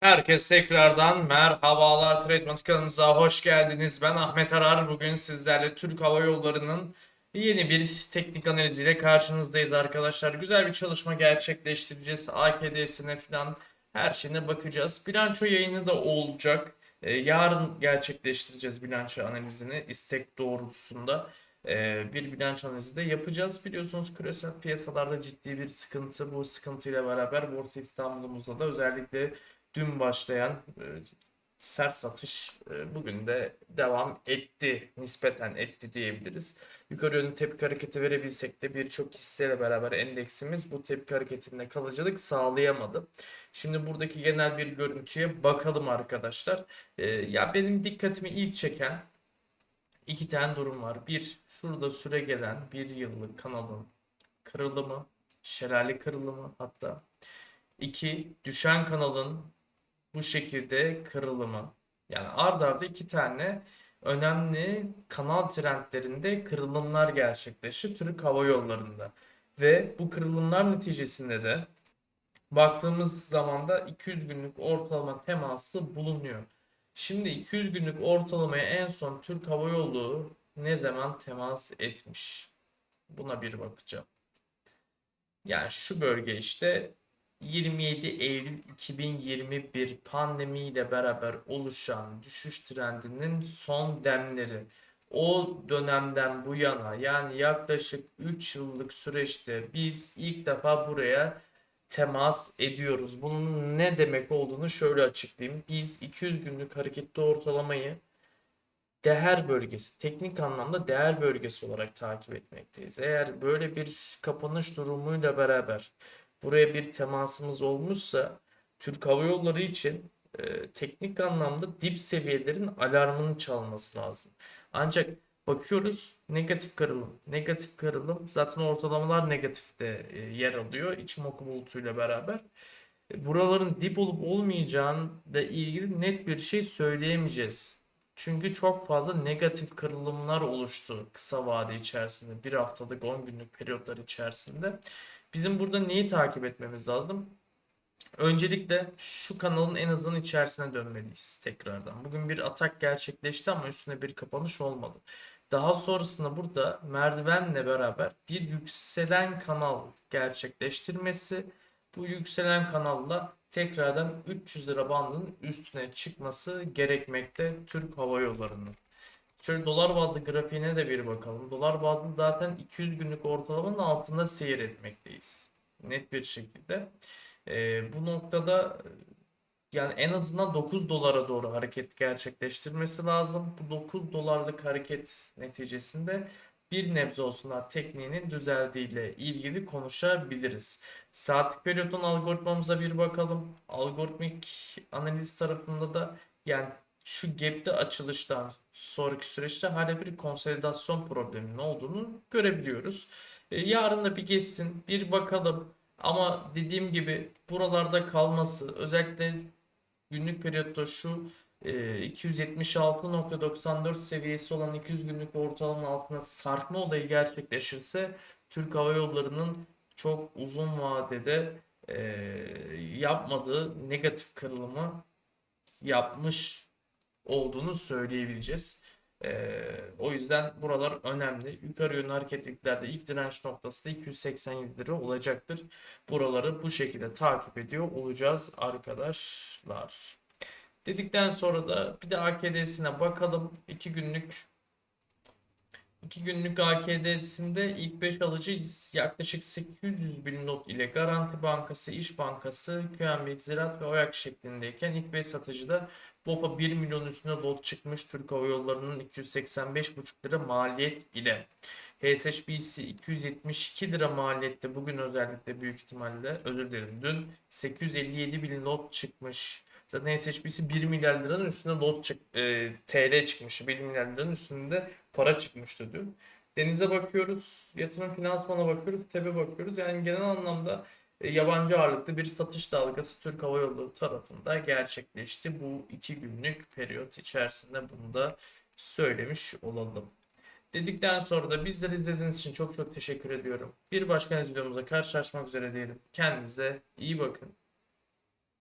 Herkes tekrardan merhabalar Trademark kanalımıza hoş geldiniz. Ben Ahmet Arar. Bugün sizlerle Türk Hava Yolları'nın yeni bir teknik analiziyle karşınızdayız arkadaşlar. Güzel bir çalışma gerçekleştireceğiz. AKD'sine falan her şeyine bakacağız. Bilanço yayını da olacak. Ee, yarın gerçekleştireceğiz bilanço analizini istek doğrultusunda. Ee, bir bilanço analizi de yapacağız. Biliyorsunuz küresel piyasalarda ciddi bir sıkıntı. Bu sıkıntıyla beraber Borsa İstanbul'umuzda da özellikle dün başlayan e, sert satış e, bugün de devam etti. Nispeten etti diyebiliriz. Yukarı yönlü tepki hareketi verebilsek de birçok hisseyle beraber endeksimiz bu tepki hareketinde kalıcılık sağlayamadı. Şimdi buradaki genel bir görüntüye bakalım arkadaşlar. E, ya benim dikkatimi ilk çeken iki tane durum var. Bir, şurada süre gelen bir yıllık kanalın kırılımı, şelale kırılımı hatta. İki, düşen kanalın bu şekilde kırılımı. Yani ard arda iki tane önemli kanal trendlerinde kırılımlar gerçekleşti Türk Hava Yolları'nda. Ve bu kırılımlar neticesinde de baktığımız zaman da 200 günlük ortalama teması bulunuyor. Şimdi 200 günlük ortalamaya en son Türk Hava Yolu ne zaman temas etmiş? Buna bir bakacağım. Yani şu bölge işte 27 Eylül 2021 pandemiyle beraber oluşan düşüş trendinin son demleri. O dönemden bu yana yani yaklaşık 3 yıllık süreçte biz ilk defa buraya temas ediyoruz. Bunun ne demek olduğunu şöyle açıklayayım. Biz 200 günlük hareketli ortalamayı değer bölgesi, teknik anlamda değer bölgesi olarak takip etmekteyiz. Eğer böyle bir kapanış durumuyla beraber buraya bir temasımız olmuşsa Türk Hava Yolları için e, teknik anlamda dip seviyelerin alarmını çalması lazım. Ancak bakıyoruz negatif kırılım. Negatif kırılım zaten ortalamalar negatifte e, yer alıyor içim oku bulutuyla beraber. E, buraların dip olup olmayacağıyla ilgili net bir şey söyleyemeyeceğiz. Çünkü çok fazla negatif kırılımlar oluştu kısa vade içerisinde. Bir haftalık 10 günlük periyotlar içerisinde. Bizim burada neyi takip etmemiz lazım? Öncelikle şu kanalın en azından içerisine dönmeliyiz tekrardan. Bugün bir atak gerçekleşti ama üstüne bir kapanış olmadı. Daha sonrasında burada merdivenle beraber bir yükselen kanal gerçekleştirmesi, bu yükselen kanalla tekrardan 300 lira bandının üstüne çıkması gerekmekte Türk Hava Yolları'nın. Şöyle dolar bazlı grafiğine de bir bakalım. Dolar bazlı zaten 200 günlük ortalamanın altında seyretmekteyiz. Net bir şekilde. Ee, bu noktada yani en azından 9 dolara doğru hareket gerçekleştirmesi lazım. Bu 9 dolarlık hareket neticesinde bir nebze olsun daha tekniğinin düzeldiğiyle ilgili konuşabiliriz. Saatlik periyotun algoritmamıza bir bakalım. Algoritmik analiz tarafında da yani şu gap'te açılıştan sonraki süreçte hala bir konsolidasyon probleminin olduğunu görebiliyoruz. E, yarın da bir geçsin, bir bakalım. Ama dediğim gibi buralarda kalması özellikle günlük periyotta şu e, 276.94 seviyesi olan 200 günlük ortalamanın altına sarkma olayı gerçekleşirse Türk Hava Yolları'nın çok uzun vadede e, yapmadığı negatif kırılımı yapmış olduğunu söyleyebileceğiz. Ee, o yüzden buralar önemli. Yukarı yönlü hareketliklerde ilk direnç noktası da 287 lira olacaktır. Buraları bu şekilde takip ediyor olacağız arkadaşlar. Dedikten sonra da bir de AKD'sine bakalım. 2 günlük 2 günlük AKD'sinde ilk 5 alıcı yaklaşık 800 bin not ile Garanti Bankası, İş Bankası, QNB, Ziraat ve OYAK şeklindeyken ilk 5 satıcı da BOFA 1 milyon üstüne lot çıkmış Türk Hava Yolları'nın 285,5 lira maliyet ile. HSBC 272 lira maliyette bugün özellikle büyük ihtimalle özür dilerim dün 857 bin lot çıkmış. Zaten HSBC 1 milyar liranın üstünde lot çık, e, TL çıkmış. 1 milyar liranın üstünde para çıkmıştı dün. Denize bakıyoruz, yatırım finansmana bakıyoruz, TEB'e bakıyoruz. Yani genel anlamda e, yabancı ağırlıklı bir satış dalgası Türk Hava Yolları tarafında gerçekleşti. Bu iki günlük periyot içerisinde bunu da söylemiş olalım. Dedikten sonra da bizleri izlediğiniz için çok çok teşekkür ediyorum. Bir başka videomuzda karşılaşmak üzere diyelim. Kendinize iyi bakın.